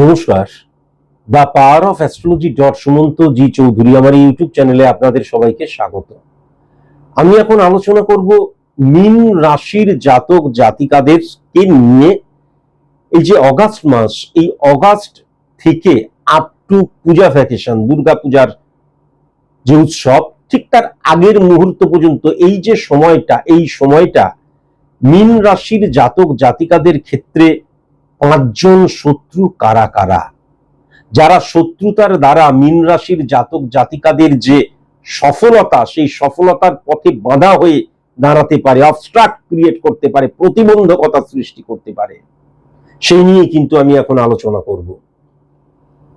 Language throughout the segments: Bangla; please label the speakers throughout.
Speaker 1: নমস্কার। The power of astrology dot Sumanta G Chowdhury আমার ইউটিউব চ্যানেলে আপনাদের সবাইকে স্বাগত। আমি এখন আলোচনা করব মিন রাশির জাতক জাতিকাদেরকে নিয়ে। এই যে অগাস্ট মাস, এই অগাস্ট থেকে up to Puja vacation Durga পূজার যে উৎসব, ঠিক তার আগের মুহূর্ত পর্যন্ত এই যে সময়টা, এই সময়টা মিন রাশির জাতক জাতিকাদের ক্ষেত্রে পাঁচজন শত্রু কারা কারা? যারা শত্রুতার দ্বারা মিন রাশির জাতক জাতিকাদের যে সফলতা, সেই সফলতার পথে বাধা হয়ে দাঁড়াতে পারে অবস্ট্রাক্ট ক্রিয়েট করতে পারে, প্রতিবন্ধকতা সৃষ্টি করতে পারে, সেই নিয়ে কিন্তু আমি এখন আলোচনা করব।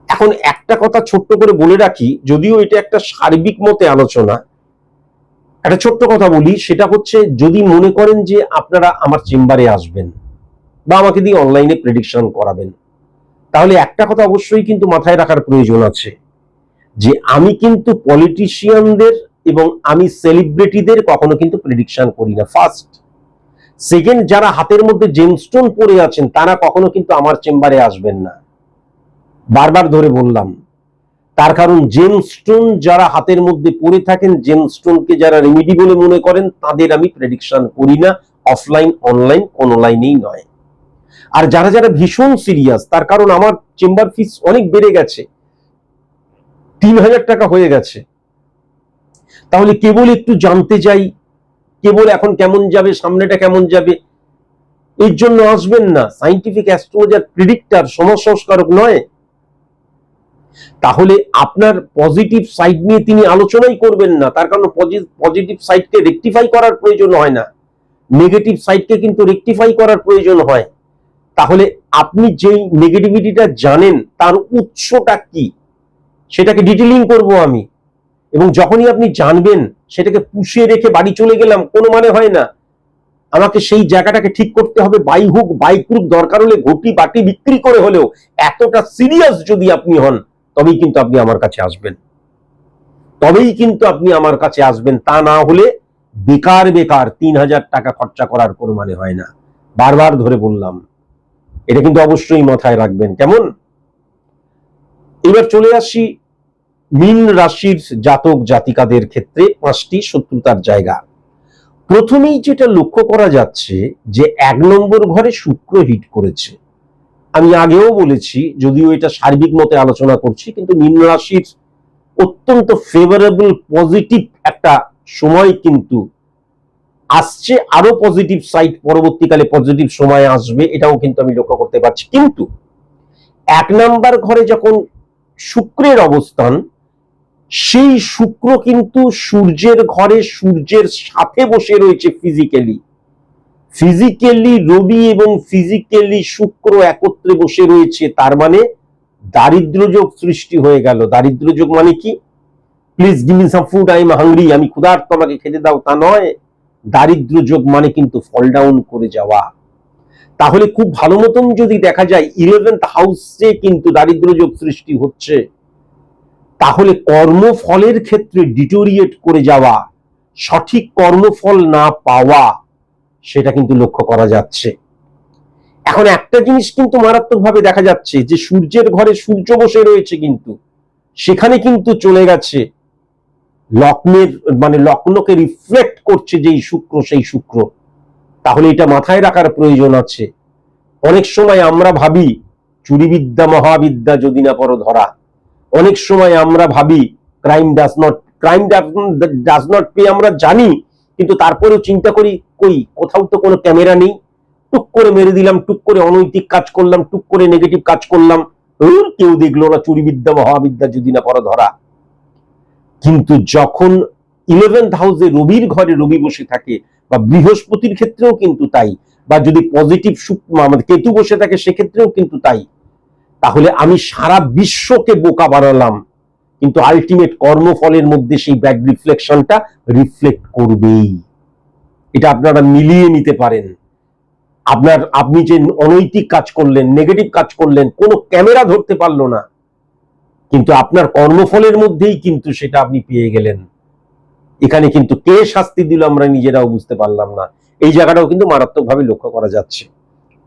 Speaker 1: এখন একটা কথা ছোট্ট করে বলে রাখি, যদিও এটা একটা সার্বিক মতে আলোচনা, একটা ছোট্ট কথা বলি, সেটা হচ্ছে যদি মনে করেন যে আপনারা আমার চেম্বারে আসবেন বা আমাকে দিয়ে অনলাইনে প্রেডিকশন করাবেন। তাহলে একটা কথা অবশ্যই কিন্তু মাথায় রাখার প্রয়োজন আছে, যে আমি কিন্তু পলিটিশিয়ানদের এবং আমি সেলিব্রিটিদের কখনো কিন্তু প্রেডিকশন করি না। ফার্স্ট সেকেন্ড যারা হাতের মধ্যে জেমস্টোন পরে আছেন, তারা কখনো কিন্তু আমার চেম্বারে আসবেন না। বারবার ধরে বললাম, তার কারণ জেমস্টোন যারা হাতের মধ্যে পড়ে থাকেন জেমস্টোনকে যারা রেমিডি বলে মনে করেন, তাদের আমি প্রেডিকশন করি না। অফলাইন অনলাইন কোনো লাইনেই নয়। আর যারা যারা ভীষণ সিরিয়াস তার কারণ আমার চেম্বার ফিস অনেক বেড়ে গেছে। তিন হাজার টাকা হয়ে গেছে। তাহলে কেবল একটু জানতে চাই, কেবল এখন কেমন যাবে, সামনেটা কেমন যাবে? এর জন্য আসবেন না। সাইন্টিফিক অ্যাস্ট্রোলজার প্রিডিক্টার সমাজ সংস্কারক নয়। তাহলে আপনার পজিটিভ সাইড নিয়ে তিনি আলোচনাই করবেন না। তার কারণ পজিটিভ সাইডকে রেকটিফাই করার প্রয়োজন হয় না। নেগেটিভ সাইডকে কিন্তু রেকটিফাই করার প্রয়োজন হয়। তাহলে আপনি যেই নেগেটিভিটিটা জানেন, তার উৎসটা কি? সেটাকে ডিটেলিং করব আমি। এবং যখনই আপনি জানবেন, সেটাকে পুষিয়ে রেখে বাড়ি চলে গেলাম, কোনো মানে হয় না। আমাকে সেই জায়গাটাকে ঠিক করতে হবে বাই হুক বাই ক্রুক দরকার হলে ঘটি, বাটি বিক্রি করে হলেও এতটা সিরিয়াস যদি আপনি হন, তবেই কিন্তু আপনি আমার কাছে আসবেন। তবেই কিন্তু আপনি আমার কাছে আসবেন। তা না হলে বেকার বেকার তিন হাজার টাকা খরচা করার কোনো মানে হয় না। বারবার ধরে বললাম। এটা কিন্তু অবশ্যই মাথায় রাখবেন। কেমন? এবার চলে আসি মিন রাশির জাতক জাতিকাদের ক্ষেত্রে পাঁচটি শত্রুতার জায়গা। প্রথমেই যেটা লক্ষ্য করা যাচ্ছে যে এক নম্বর ঘরে শুক্র হিট করেছে। আমি আগেও বলেছি, যদিও এটা সার্বিক মতে আলোচনা করছি, কিন্তু মিন রাশির অত্যন্ত ফেভারেবল পজিটিভ একটা সময় কিন্তু আসছে আরও পজিটিভ সাইড পরবর্তীকালে পজিটিভ সময় আসবে, এটাও কিন্তু আমি লক্ষ্য করতে পারছি। কিন্তু এক নাম্বার ঘরে যখন শুক্রের অবস্থান, সেই শুক্র কিন্তু সূর্যের ঘরে সূর্যের সাথে বসে রয়েছে ফিজিক্যালি ফিজিক্যালি রবি এবং ফিজিক্যালি শুক্র একত্রে বসে রয়েছে, তার মানে দারিদ্র্যযোগ সৃষ্টি হয়ে গেল। দারিদ্র্যযোগ মানে কি? Please give me some food I am hungry আমি ক্ষুধার্ত, আমাকে খেতে দাও, তা নয়। দারিদ্র যোগ মানে কিন্তু ফল ডাউন করে যাওয়া। তাহলে খুব ভালো মতন যদি দেখা যায় ইলেভেন্থ হাউসে কিন্তু দারিদ্র যোগ সৃষ্টি হচ্ছে। তাহলে কর্মফলের ক্ষেত্রে ডিটোরিয়েট করে যাওয়া, সঠিক কর্মফল না পাওয়া, সেটা কিন্তু লক্ষ্য করা যাচ্ছে। এখন একটা জিনিস কিন্তু মারাত্মকভাবে দেখা যাচ্ছে যে সূর্যের ঘরে সূর্য বসে রয়েছে কিন্তু, সেখানে কিন্তু চলে গেছে। লগ্নের মানে লগ্নকে রিফ্লেক্ট করছে যেই শুক্র, সেই শুক্র। তাহলে এটা মাথায় রাখার প্রয়োজন আছে। অনেক সময় আমরা ভাবি, চুরিবিদ্যা, মহাবিদ্যা যদি না পড়ো ধরা। অনেক সময় আমরা ভাবি crime does not crime does not pay আমরা জানি, কিন্তু তারপরেও চিন্তা করি, কই, কোথাও তো কোনো ক্যামেরা নেই। টুক করে মেরে দিলাম, টুক করে অনৈতিক কাজ করলাম, টুক করে নেগেটিভ কাজ করলাম। কেউ দেখল না চুরিবিদ্যা, মহাবিদ্যা যদি না পড়ো ধরা। কিন্তু যখন ইলেভেন্থ হাউসে রবির ঘরে রবি বসে থাকে, বা বৃহস্পতির ক্ষেত্রেও কিন্তু তাই, বা যদি পজিটিভ আমাদের কেতু বসে থাকে সেক্ষেত্রেও কিন্তু তাই, তাহলে আমি সারা বিশ্বকে বোকা বানালাম। কিন্তু আলটিমেট কর্মফলের মধ্যে সেই ব্যাড রিফ্লেকশনটা রিফ্লেক্ট করবেই। এটা আপনারা মিলিয়ে নিতে পারেন। আপনার, আপনি যে অনৈতিক কাজ করলেন নেগেটিভ কাজ করলেন, কোনো ক্যামেরা ধরতে পারল না। কিন্তু আপনার কর্মফলের মধ্যেই কিন্তু সেটা আপনি পেয়ে গেলেন। এখানে কিন্তু কে শাস্তি দিল আমরা নিজেরাও বুঝতে পারলাম না। এই জায়গাটাও কিন্তু মারাত্মকভাবে লক্ষ্য করা যাচ্ছে।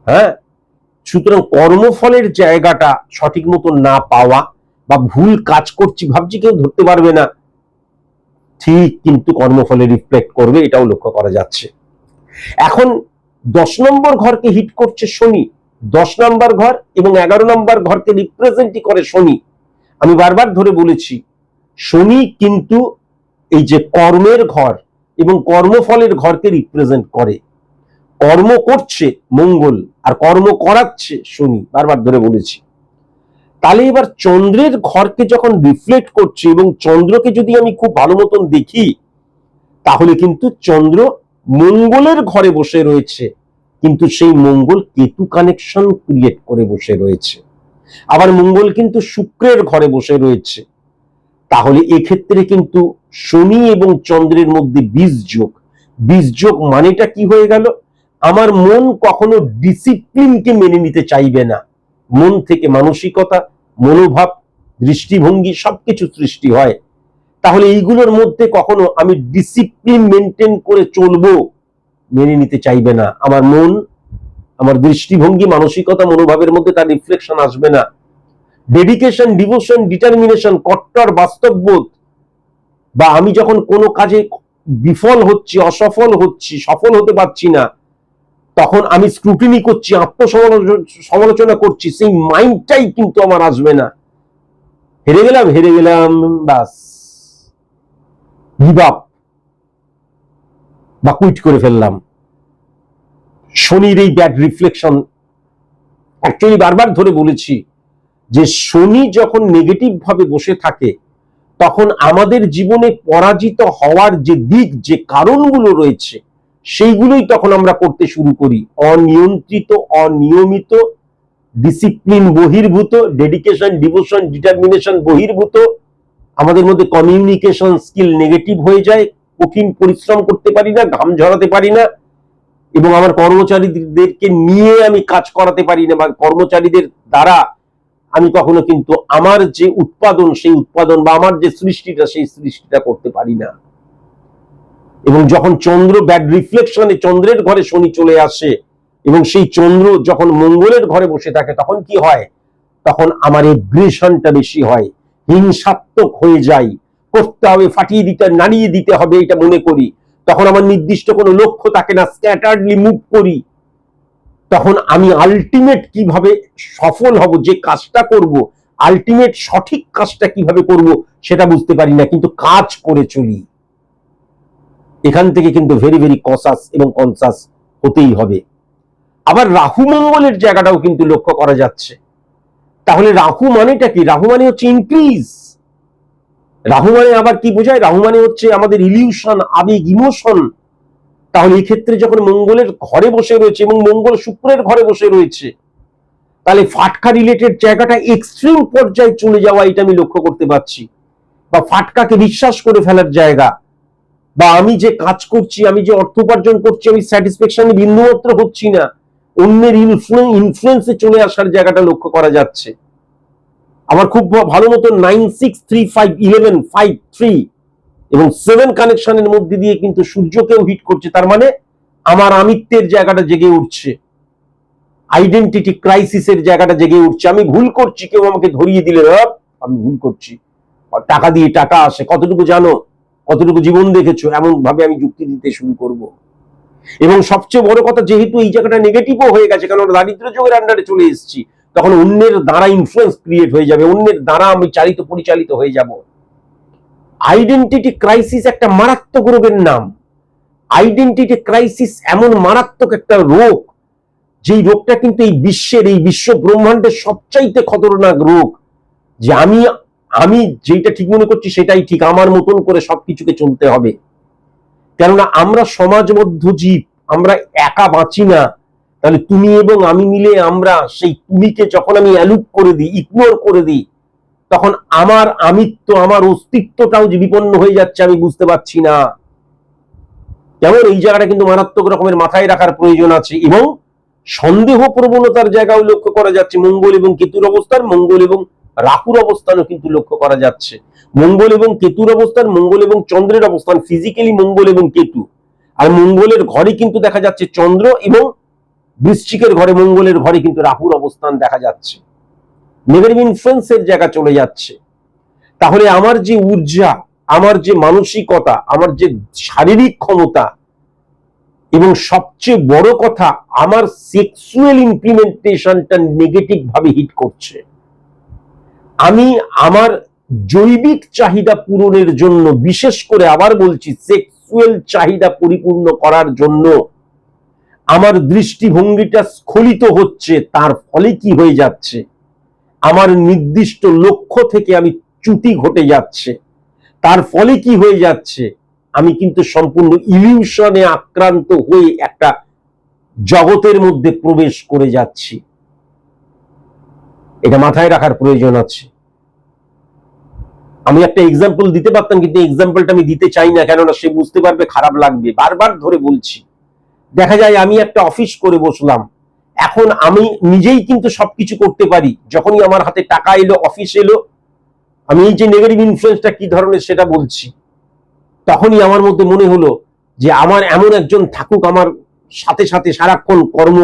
Speaker 1: হ্যাঁ? সুতরাং কর্মফলের জায়গাটা সঠিক মতো না পাওয়া বা ভুল কাজ করছি, ভাবছি কেউ ধরতে পারবে না। ঠিক কিন্তু কর্মফলে রিফ্লেক্ট করবে, এটাও লক্ষ্য করা যাচ্ছে। এখন দশ নম্বর ঘরকে হিট করছে শনি। দশ নম্বর ঘর এবং এগারো নম্বর ঘরকে রিপ্রেজেন্টই করে শনি। আমি বারবার ধরে বলেছি, শনি কিন্তু এই যে কর্মের ঘর এবং কর্মফলের ঘরকে রিপ্রেজেন্ট করে। কর্ম করছে মঙ্গল আর কর্ম করাচ্ছে শনি, বারবার ধরে বলেছি। তাহলে এবার চন্দ্রের ঘরকে যখন রিফ্লেক্ট করছে এবং চন্দ্রকে যদি আমি খুব ভালো মতন দেখি, তাহলে কিন্তু চন্দ্র মঙ্গলের ঘরে বসে রয়েছে, কিন্তু সেই মঙ্গল কেতু কানেকশন ক্রিয়েট করে বসে রয়েছে। আবার মঙ্গল কিন্তু শুক্রের ঘরে বসে রয়েছে। তাহলে এক্ষেত্রে কিন্তু শনি এবং চন্দ্রের মধ্যে বীজ যোগ। বীজ যোগ মানেটা কি হয়ে গেল? আমার মন কখনো ডিসিপ্লিনকে মেনে নিতে চাইবে না। মন থেকে মানসিকতা, মনোভাব, দৃষ্টিভঙ্গি সবকিছু সৃষ্টি হয়। তাহলে এইগুলোর মধ্যে কখনো আমি ডিসিপ্লিন মেনটেন করে চলবো, মেনে নিতে চাইবে না। আমার মন আমার দৃষ্টিভঙ্গি, মানসিকতা, মনোভাবের মধ্যে তার রিফ্লেকশন আসবে না। ডেডিকেশন ডিভোশন ডিটারমিনেশন কট্টর, বাস্তববোধ। বা আমি যখন কোনো কাজে বিফল হচ্ছি, অসফল হচ্ছি, সফল হতে পারছি না, তখন আমি স্ক্রুটিনি করছি, আত্মসমালোচনা করছি, সেই মাইন্ডটাই কিন্তু আমার আসবে না। হেরে গেলাম হেরে গেলাম বাস বা কুইট করে ফেললাম। শনির এই ব্যাড রিফ্লেকশন অ্যাকচুয়ালি বারবার ধরে বলেছি যে শনি যখন নেগেটিভ ভাবে বসে থাকে, তখন আমাদের জীবনে পরাজিত হওয়ার যে দিক, যে কারণগুলো রয়েছে, সেইগুলোই তখন আমরা করতে শুরু করি। অনিয়ন্ত্রিত, অনিয়মিত ডিসিপ্লিন বহির্ভূত ডেডিকেশন ডিভোশন ডিটারমিনেশন বহির্ভূত, আমাদের মধ্যে কমিউনিকেশন স্কিল নেগেটিভ হয়ে যায়, কঠিন পরিশ্রম করতে পারি না, ঘাম ঝরাতে পারি না এবং আমার কর্মচারীদেরকে নিয়ে আমি কাজ করাতে পারি না বা কর্মচারীদের দ্বারা আমি কখনো কিন্তু আমার যে উৎপাদন, সেই উৎপাদন বা আমার যে সৃষ্টিটা, সেই সৃষ্টিটা করতে পারি না। এবং যখন চন্দ্র ব্যাড রিফ্লেকশনে চন্দ্রের ঘরে শনি চলে আসে এবং সেই চন্দ্র যখন মঙ্গলের ঘরে বসে থাকে, তখন কি হয়? তখন আমার এগ্রেশনটা বেশি হয়, হিংসাত্মক হয়ে যায়। করতে হবে, ফাটিয়ে দিতে, নাড়িয়ে দিতে হবে, এটা মনে করি। তখন আমার নির্দিষ্ট কোনো লক্ষ্য থাকে না স্ক্যাটার্ডলি মুভ করি। তখন আমি আলটিমেট কীভাবে সফল হব, যে কাজটা করব আলটিমেট সঠিক কাজটা কীভাবে করব, সেটা বুঝতে পারি না, কিন্তু কাজ করে চলি। এখান থেকে কিন্তু ভেরি ভেরি কসাস এবং কনসাস হতেই হবে। আবার রাহু মঙ্গলের জায়গাটাও কিন্তু লক্ষ্য করা যাচ্ছে। তাহলে রাহু মানেটা কি? রাহু মানে হচ্ছে ইনক্রিজ রাহু মানে আবার কি বোঝায়? রাহু মানে হচ্ছে আমাদের ইলিউশন আবেগ ইমোশন তাহলে ক্ষেত্রে যখন মঙ্গলের ঘরে বসে রয়েছে এবং মঙ্গল শুক্রের ঘরে বসে রয়েছে, তাহলে ফাটকা রিলেটেড জায়গাটা এক্সট্রিম পর্যায়ে চলে যাওয়া এটা আমি লক্ষ্য করতে পারছি। বা ফাটকাকে বিশ্বাস করে ফেলার জায়গা। বা আমি যে কাজ করছি, আমি যে অর্থ উপার্জন করছি, আমি স্যাটিসফ্যাকশন বিন্দুমাত্র হচ্ছি না। অন্যের ইনফ্লুয়েন্সে চলে আসার জায়গাটা লক্ষ্য করা যাচ্ছে। আমার খুব ভালো মতো নাইন এবং সেভেন কানেকশনের মধ্যে দিয়ে কিন্তু সূর্যকেও হিট করছে। তার মানে আমার আমিত্বের জায়গাটা জেগে উঠছে। আইডেন্টিটি ক্রাইসিসের জায়গাটা জেগে উঠছে। আমি ভুল করছি কেউ আমাকে ধরিয়ে দিলে "আপ, আমি ভুল করছি। টাকা দিয়ে টাকা আসে। কতটুকু জানো? কতটুকু জীবন দেখেছ? এমন ভাবে আমি যুক্তি দিতে শুরু করব। এবং সবচেয়ে বড় কথা যেহেতু এই জায়গাটা নেগেটিভও হয়ে গেছে কারণ দারিদ্র যোগের আন্ডারে চলে এসেছি। তখন অন্যের দ্বারা ইনফ্লুয়েন্স ক্রিয়েট হয়ে যাবে, অন্যের দ্বারা আমি চালিত পরিচালিত হয়ে যাব। আইডেন্টিটি ক্রাইসিস একটা মারাত্মক রোগের নাম। আইডেন্টিটি ক্রাইসিস এমন মারাত্মক একটা রোগ, যেই রোগটা কিন্তু এই বিশ্বের, এই বিশ্ব ব্রহ্মাণ্ডের সবচাইতে খতরনাক রোগ, যে আমি আমি যেটা ঠিক মনে করছি সেটাই ঠিক, আমার মতন করে সবকিছুকে চলতে হবে। কেননা আমরা সমাজবদ্ধ জীব, আমরা একা বাঁচি না। তাহলে তুমি এবং আমি মিলে আমরা সেই তুমিকে যখন আমি অ্যালুপ করে দিই ইগনোর করে দিই, তখন আমার আমিত্ব, আমার অস্তিত্বটাও যে বিপন্ন হয়ে যাচ্ছে আমি বুঝতে পারছি না। যেমন এই জায়গাটা কিন্তু মারাত্মক রকমের মাথায় রাখার প্রয়োজন আছে এবং সন্দেহ প্রবণতার জায়গাও লক্ষ্য করা যাচ্ছে। মঙ্গল এবং কেতুর অবস্থান, মঙ্গল এবং রাহুর অবস্থানও কিন্তু লক্ষ্য করা যাচ্ছে। মঙ্গল এবং কেতুর অবস্থান, মঙ্গল এবং চন্দ্রের অবস্থান ফিজিক্যালি মঙ্গল এবং কেতু। আর মঙ্গলের ঘরে কিন্তু দেখা যাচ্ছে চন্দ্র এবং বৃশ্চিকের ঘরে, মঙ্গলের ঘরে কিন্তু রাহুর অবস্থান দেখা যাচ্ছে। নেগেটিভ ইনফ্লুয়েন্সের জায়গা চলে যাচ্ছে। তাহলে আমার যে ঊর্জা, আমার যে মানসিকতা, আমার যে শারীরিক ক্ষমতা এবং সবচেয়ে বড় কথা, আমার সেক্সুয়াল ইমপ্লিমেন্টেশনটা নেগেটিভ ভাবে হিট করছে। আমি আমার জৈবিক চাহিদা পূরণের জন্য, বিশেষ করে আবার বলছি সেক্সুয়াল চাহিদা পরিপূর্ণ করার জন্য আমার দৃষ্টিভঙ্গিটা স্খলিত হচ্ছে, তার ফলে কি হয়ে যাচ্ছে? আমার নির্দিষ্ট লক্ষ্য থেকে আমি চ্যুতি ঘটে যাচ্ছে। তার ফলে কি হয়ে যাচ্ছে? আমি কিন্তু সম্পূর্ণ ইলিউশনে আক্রান্ত হয়ে একটা জগতের মধ্যে প্রবেশ করে যাচ্ছি। এটা মাথায় রাখার প্রয়োজন আছে। আমি একটা এক্সাম্পল দিতে পারতাম, কিন্তু এক্সাম্পলটা আমি দিতে চাই না, কেননা সে বুঝতে পারবে, খারাপ লাগবে। বারবার ধরে বলছি। দেখা যায় আমি একটা অফিস করে বসলাম। এখন আমি নিজেই কিন্তু সবকিছু করতে পারি। যখনই আমার হাতে টাকা এলো অফিস এলো, আমি এই যে নেগেটিভ ইনফ্লুয়েন্সটা কি ধরনের সেটা বলছি। তখনই আমার মধ্যে মনে হলো যে আমার এমন একজন থাকুক আমার সাথে সাথে সারাক্ষণ কর্ম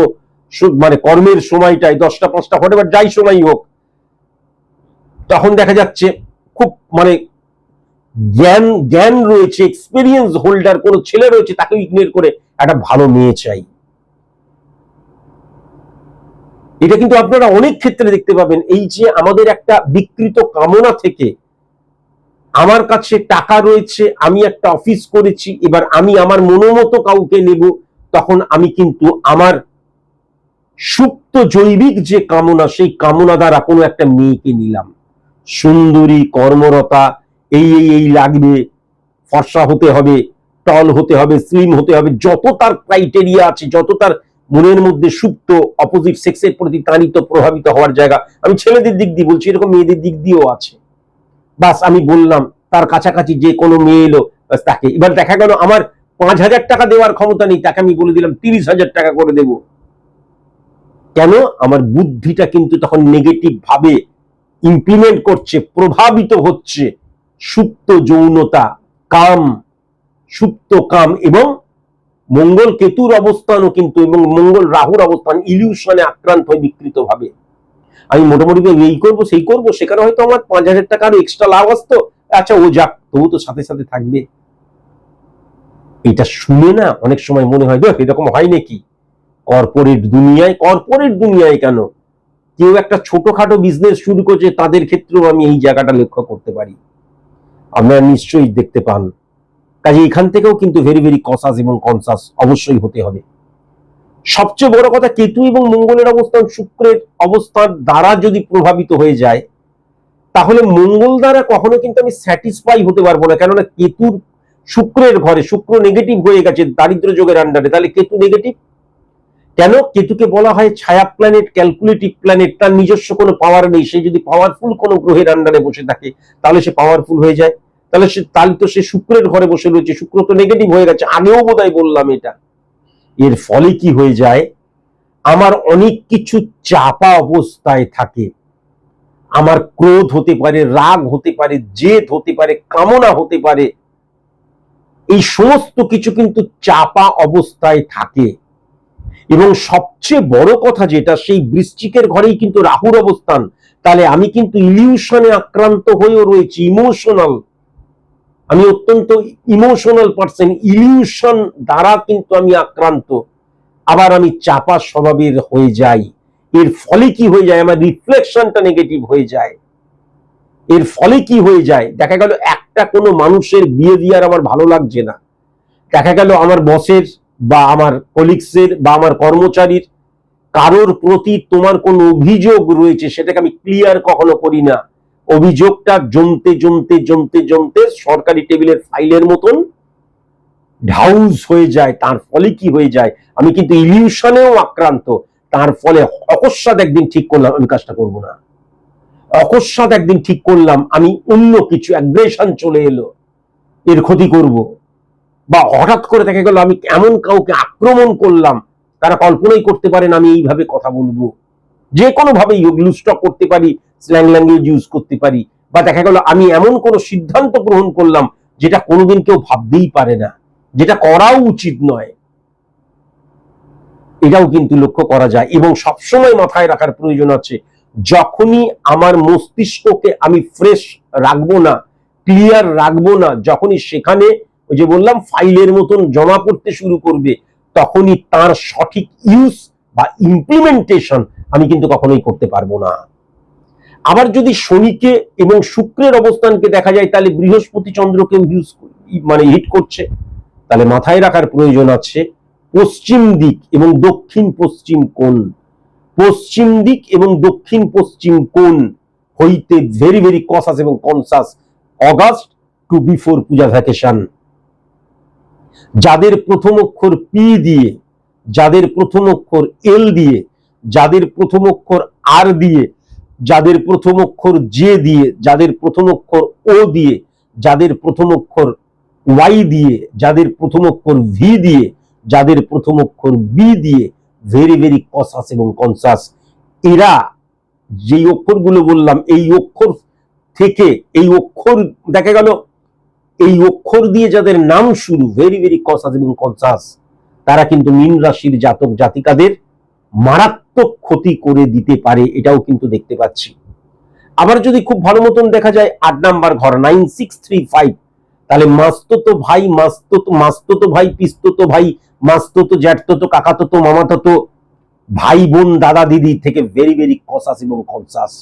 Speaker 1: মানে কর্মের সময়টাই দশটা, পাঁচটা হোয়াট যাই সময়ই হোক। তখন দেখা যাচ্ছে খুব মানে জ্ঞান জ্ঞান রয়েছে এক্সপিরিয়েন্স হোল্ডার কোনো ছেলে রয়েছে, তাকে ইগনোর করে একটা ভালো মেয়ে চাই। এটা কিন্তু আপনারা অনেক ক্ষেত্রে দেখতে পাবেন, এই যে আমাদের একটা বিকৃত কামনা থেকে আমার কাছে টাকা রয়েছে, আমি একটা অফিস করেছি, এবার আমি আমার মনোমতো কাউকে নেব, তখন আমি কিন্তু আমার সুপ্ত জৈবিক যে কামনা, সেই কামনা দ্বারা কোনো একটা মেয়েকে নিলাম। সুন্দরী, কর্মরতা এই এই এই লাগবে। ফর্সা হতে হবে, টল হতে হবে, স্লিম হতে হবে। যত তার ক্রাইটেরিয়া আছে, যত তার মনের মধ্যে সুপ্ত অপোজিট সেক্সের প্রতি তাড়িত প্রভাবিত হওয়ার জায়গা। আমি ছেলেদের দিক দিয়ে বলছি, এরকম মেয়েদের দিক দিয়েও আছে। বাস আমি বললাম, তার কাছাকাছি যে কোনো মেয়ে এলো তাকে। এবার দেখা গেল, আমার পাঁচ হাজার টাকা দেওয়ার ক্ষমতা নেই, তাকে আমি বলে দিলাম, তিরিশ হাজার টাকা করে দেব। কেন? আমার বুদ্ধিটা কিন্তু তখন নেগেটিভ ভাবে ইমপ্লিমেন্ট করছে, প্রভাবিত হচ্ছে। সুপ্ত যৌনতা, কাম, সুপ্ত কাম এবং মঙ্গল কেতুর অবস্থানও কিন্তু এবং মঙ্গল রাহুর অবস্থান ইলিউশনে আক্রান্ত হয় বিকৃত ভাবে আমি মোটামুটি এই করব, সেই করব, সেখানে হয়তো আমার পাঁচ হাজার টাকা আরও এক্সট্রা লাভ আসতো আচ্ছা ও যাক তবু তো সাথে সাথে থাকবে। এটা শুনে না অনেক সময় মনে হয় দেখ এরকম হয় নাকি? কর্পোরেট দুনিয়ায় কর্পোরেট দুনিয়ায় কেন? কেউ একটা ছোটখাটো বিজনেস শুরু করছে, তাদের ক্ষেত্রেও আমি এই জায়গাটা লক্ষ্য করতে পারি। আপনারা নিশ্চয়ই দেখতে পান। কাজে এখান থেকেও কিন্তু ভেরি ভেরি কসাস এবং কনসাস অবশ্যই হতে হবে। সবচেয়ে বড় কথা, কেতু এবং মঙ্গলের অবস্থান শুক্রের অবস্থান দ্বারা যদি প্রভাবিত হয়ে যায়, তাহলে মঙ্গল দ্বারা কখনো কিন্তু আমি স্যাটিসফাই হতে পারব না। কেননা কেতুর শুক্রের ঘরে শুক্র নেগেটিভ হয়ে গেছে, দারিদ্র যোগের আন্ডারে তাহলে কেতু নেগেটিভ কেন? কেতুকে বলা হয় ছায়া প্ল্যানেট ক্যালকুলেটিভ প্ল্যানেট তার নিজস্ব কোনো পাওয়ার নেই। সে যদি পাওয়ারফুল কোনো গ্রহের আন্ডারে বসে থাকে, তাহলে সে পাওয়ারফুল হয়ে যায়। তাহলে সে, তাহলে তো সে শুক্রের ঘরে বসে রয়েছে। শুক্র তো নেগেটিভ হয়ে গেছে। আগেও বোধহয় বললাম এটা। এর ফলে কি হয়ে যায়? আমার অনেক কিছু চাপা অবস্থায় থাকে। আমার ক্রোধ হতে পারে, রাগ হতে পারে, জেদ হতে পারে, কামনা হতে পারে। এই সমস্ত কিছু কিন্তু চাপা অবস্থায় থাকে। এবং সবচেয়ে বড় কথা যেটা, সেই বৃশ্চিকের ঘরেই কিন্তু রাহুর অবস্থান। তাহলে আমি কিন্তু ইলিউশনে আক্রান্ত হয়েও রয়েছি ইমোশনাল আমি অত্যন্ত ইমোশনাল পার্সন ইলিউশন দ্বারা কিন্তু আমি আক্রান্ত। আবার আমি চাপা স্বভাবের হয়ে যাই। এর ফলে কি হয়ে যায়? আমার রিফ্লেকশনটা নেগেটিভ হয়ে যায়। এর ফলে কি হয়ে যায়? দেখা গেল একটা কোনো মানুষের বিহেভিয়ার আমার ভালো লাগছে না। দেখা গেল আমার বসের বা আমার কলিগসের বা আমার কর্মচারীর কারোর প্রতি তোমার কোনো অভিযোগ রয়েছে সেটাকে আমি ক্লিয়ার কখনো করি না। অভিযোগটা জমতে জমতে জমতে জমতে সরকারি টেবিলের ফাইলের মতন ঢাউস হয়ে যায়, তার ফলে কি হয়ে যায়? আমি কিন্তু ইলিউশনেও আক্রান্ত, তার ফলে অকস্মাৎ একদিন ঠিক করলাম, আমি কাজটা করব না। অকস্মাৎ একদিন ঠিক করলাম, আমি অন্য কিছু অ্যাগ্রেশন চলে এলো, এর ক্ষতি করব। বা হঠাৎ করে দেখা গেল আমি এমন কাউকে আক্রমণ করলাম, তারা কল্পনাই করতে পারেন আমি এইভাবে কথা বলব। যে কোনো ভাবে লুস্টক করতে পারি স্ল্যাং ল্যাঙ্গুয়েজ ইউজ করতে পারি, বা দেখা গেল আমি এমন কোনো সিদ্ধান্ত গ্রহণ করলাম যেটা কোনোদিন কেউ ভাবতেই পারে না, যেটা করাও উচিত নয়। এটাও কিন্তু লক্ষ্য করা যায় এবং সবসময় মাথায় রাখার প্রয়োজন আছে, যখনই আমার মস্তিষ্ককে আমি ফ্রেশ রাখব না ক্লিয়ার রাখব না, যখনই সেখানে ওই যে বললাম ফাইলের মতন জমা পড়তে শুরু করবে, তখনই তার সঠিক ইউজ বা ইমপ্লিমেন্টেশন আমি কিন্তু কখনোই করতে পারব না। আবার যদি শনিকে এবং শুক্রের অবস্থানকে দেখা যায়, তাহলে বৃহস্পতি চন্দ্রকে ইউজ মানে হিট করছে। তাহলে মাথায় রাখার প্রয়োজন আছে, পশ্চিম দিক এবং দক্ষিণ পশ্চিম কোণ। পশ্চিম দিক এবং দক্ষিণ পশ্চিম কোণ হইতে ভেরি ভেরি কসাস এবং conscious August to before Puja vacation যাদের প্রথম অক্ষর পি দিয়ে, যাদের প্রথম অক্ষর এল দিয়ে, যাদের প্রথম অক্ষর আর দিয়ে, যাদের প্রথম অক্ষর জে দিয়ে, যাদের প্রথম অক্ষর ও দিয়ে, যাদের প্রথম অক্ষর ওয়াই দিয়ে, যাদের প্রথম অক্ষর ভি দিয়ে, যাদের প্রথম অক্ষর বি দিয়ে ভেরি ভেরি কসাস এবং কনসাস এরা যেই অক্ষরগুলো বললাম, এই অক্ষর থেকে, এই অক্ষর দেখা গেল এই অক্ষর দিয়ে যাদের নাম শুরু ভেরি ভেরি কসাস এবং কনসাস তারা কিন্তু মীন রাশির জাতক জাতিকাদের মারাত্মক ক্ষতি করে দিতে পারে, এটাও কিন্তু দেখতে পাচ্ছি। আবার যদি খুব ভালো মতন দেখা যায়, আট নাম্বার ঘর নাইন সিক্স থ্রি ফাইভ তাহলে মাস্ততো ভাই, মাস্ততো মাস্ততো ভাই, পিস্ততো ভাই, মাস্ততো জ্যাঠতো কাকাতো মামাতো ভাই বোন দাদা, দিদি থেকে ভেরি ভেরি কসাস এবং কনসাস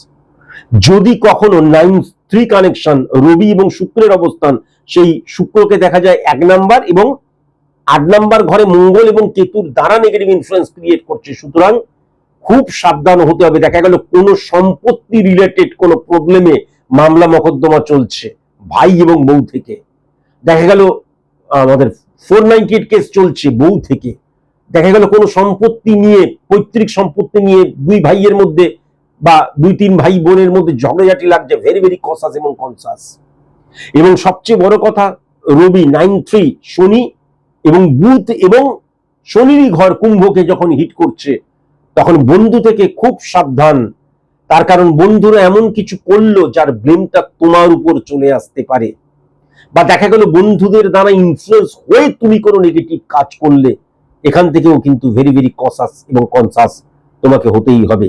Speaker 1: যদি কখনো নাইন থ্রি কানেকশন রবি এবং শুক্রের অবস্থান সেই শুক্রকে দেখা যায় এক নাম্বার এবং আট নাম্বার ঘরে মঙ্গল এবং কেতুর দ্বারা নেগেটিভ ইনফ্লুয়েন্স ক্রিয়েট করছে। সুতরাং খুব সাবধান হতে হবে। দেখা গেল, কোনো সম্পত্তি রিলেটেড কোনো প্রবলেমে মামলা মকদ্দমা চলছে, ভাই এবং বউ থেকে। দেখা গেল, আমাদের ফোর নাইনটি এইট কেস চলছে বউ থেকে। দেখা গেল, কোনো সম্পত্তি নিয়ে, পৈতৃক সম্পত্তি নিয়ে দুই ভাইয়ের মধ্যে বা দুই তিন ভাই বোনের মধ্যে ঝগড়াঝাটি লাগছে। ভেরি ভেরি কসাস এবং কনসাস এবং সবচেয়ে বড় কথা, রবি নাইন থ্রি, শনি এবং বুধ এবং শনিরই ঘর কুম্ভকে যখন হিট করছে, তখন বন্ধু থেকে খুব সাবধান। তার কারণ বন্ধুরা এমন কিছু করল যার ব্লেমটা তোমার উপর চলে আসতে পারে। বা দেখা গেল বন্ধুদের দ্বারা ইনফ্লুয়েন্স হয়ে তুমি কোনো নেগেটিভ কাজ করলে, এখান থেকেও কিন্তু ভেরি ভেরি কসাস এবং কনসাস তোমাকে হতেই হবে।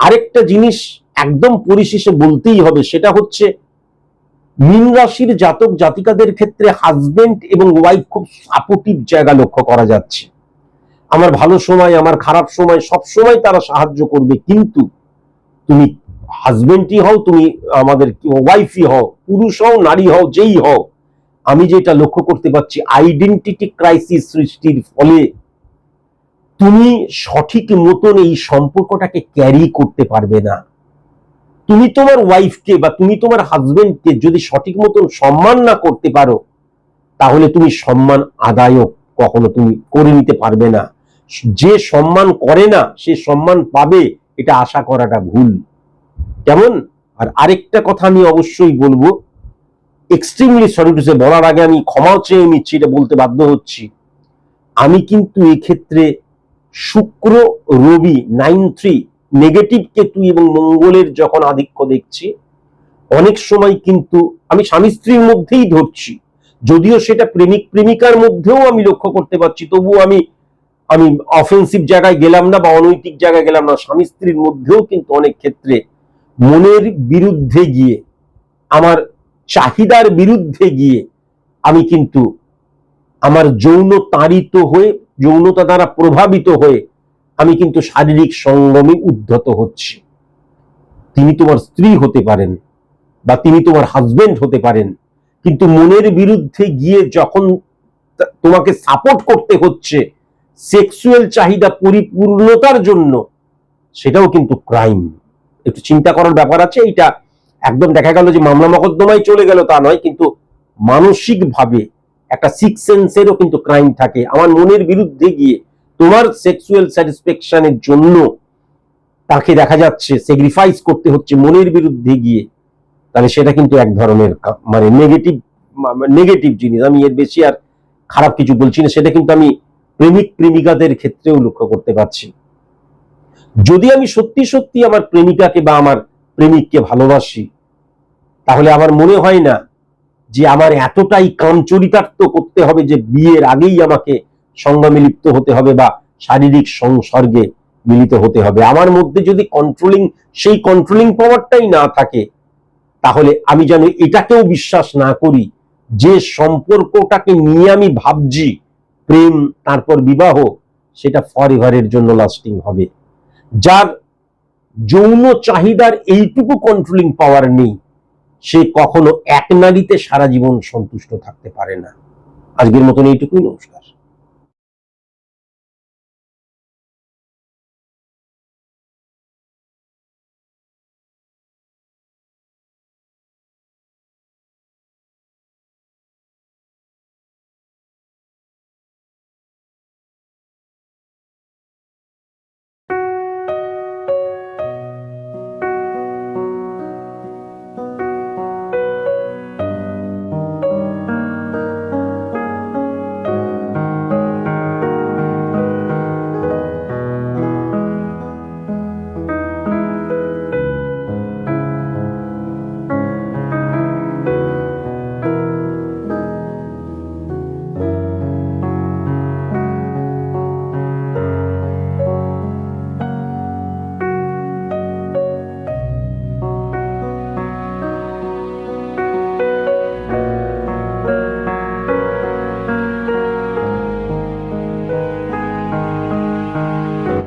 Speaker 1: আরেকটা জিনিস একদম পরিশেষে বলতেই হবে, সেটা হচ্ছে মীন রাশির জাতক জাতিকাদের ক্ষেত্রে হাজবেন্ড এবং ওয়াইফ খুব সাপোর্টিভ জায়গা লক্ষ্য করা যাচ্ছে। আমার ভালো সময়, আমার খারাপ সময় সব সময় তারা সাহায্য করবে, কিন্তু তুমি হাজবেন্ডই হও, তুমি আমাদের ওয়াইফই হও, পুরুষ হও, নারী হও, যেই হও, আমি যেটা লক্ষ্য করতে পারছি আইডেন্টিটি ক্রাইসিস সৃষ্টির ফলে তুমি সঠিক মতন এই সম্পর্কটাকে ক্যারি করতে পারবে না। তুমি তোমার ওয়াইফকে বা তুমি তোমার হাজবেন্ডকে যদি সঠিক মতন সম্মান না করতে পারো, তাহলে তুমি সম্মান আদায়ক কখনো তুমি করে নিতে পারবে না। যে সম্মান করে না, সে সম্মান পাবে, এটা আশা করাটা ভুল। কেমন? আর আরেকটা কথা আমি অবশ্যই বলব এক্সট্রিমলি সরি টু সে বলার আগে আমি ক্ষমাও চেয়ে নিচ্ছি, এটা বলতে বাধ্য হচ্ছি। আমি কিন্তু এক্ষেত্রে শুক্র, রবি নাইন থ্রি নেগেটিভ কেতু এবং মঙ্গলের যখন আধিক্য দেখছি, অনেক সময় কিন্তু আমি স্বামী স্ত্রীর মধ্যেই ধরছি। যদিও সেটা প্রেমিক প্রেমিকার মধ্যেও আমি লক্ষ্য করতে পারছি, তবু আমি আমি অফেন্সিভ জায়গায় গেলাম না বা অনৈতিক জায়গায় গেলাম না, স্বামী স্ত্রীর মধ্যেও কিন্তু অনেক ক্ষেত্রে মনের বিরুদ্ধে গিয়ে, আমার চাহিদার বিরুদ্ধে গিয়ে আমি কিন্তু আমার যৌন তাড়িত হয়ে, যৌনতা দ্বারা প্রভাবিত হয়ে আমি কিন্তু শারীরিক সঙ্গমে উদ্ধত হচ্ছি। তিনি তোমার স্ত্রী হতে পারেন বা তিনি তোমার হাজবেন্ড হতে পারেন, কিন্তু মনের বিরুদ্ধে গিয়ে যখন তোমাকে সাপোর্ট করতে হচ্ছে সেক্সুয়াল চাহিদা পরিপূর্ণতার জন্য, সেটাও কিন্তু ক্রাইম একটু চিন্তা করার ব্যাপার আছে এটা একদম দেখা গেল যে মামলা মকদ্দমায় চলে গেল তা নয়, কিন্তু মানসিকভাবে একটা সিক্স সেন্সেরও কিন্তু ক্রাইম থাকে। আমার মনের বিরুদ্ধে গিয়ে তোমার সেক্সুয়াল স্যাটিসফ্যাকশনের জন্য তাকে দেখা যাচ্ছে স্যাক্রিফাইস করতে হচ্ছে মনের বিরুদ্ধে গিয়ে, তাহলে সেটা কিন্তু এক ধরনের মানে নেগেটিভ নেগেটিভ জিনিস। আমি এর বেশি আর খারাপ কিছু বলছি না, সেটা কিন্তু আমি প্রেমিক, প্রেমিকাদের ক্ষেত্রেও লক্ষ্য করতে পারছি। যদি আমি সত্যি সত্যি আমার প্রেমিকাকে বা আমার প্রেমিককে ভালোবাসি, তাহলে আমার মনে হয় না যে আমার এতটাই কামচরিতার্থ করতে হবে যে বিয়ের আগেই আমাকে সঙ্গমে লিপ্ত হতে হবে বা শারীরিক সংসর্গে মিলিত হতে হবে। আমার মধ্যে যদি কন্ট্রোলিং সেই কন্ট্রোলিং পাওয়ারটাই না থাকে, তাহলে আমি যেন এটাকেও বিশ্বাস না করি যে সম্পর্কটাকে নিয়ে আমি ভাবছি, প্রেম, তারপর বিবাহ, সেটা ফর এভারের জন্য লাস্টিং হবে। যার যৌন চাহিদার এইটুকু কন্ট্রোলিং পাওয়ার নেই, সে কখনো এক নারীতে সারা জীবন সন্তুষ্ট থাকতে পারে না। আজকের মতন এইটুকুই, নমস্কার।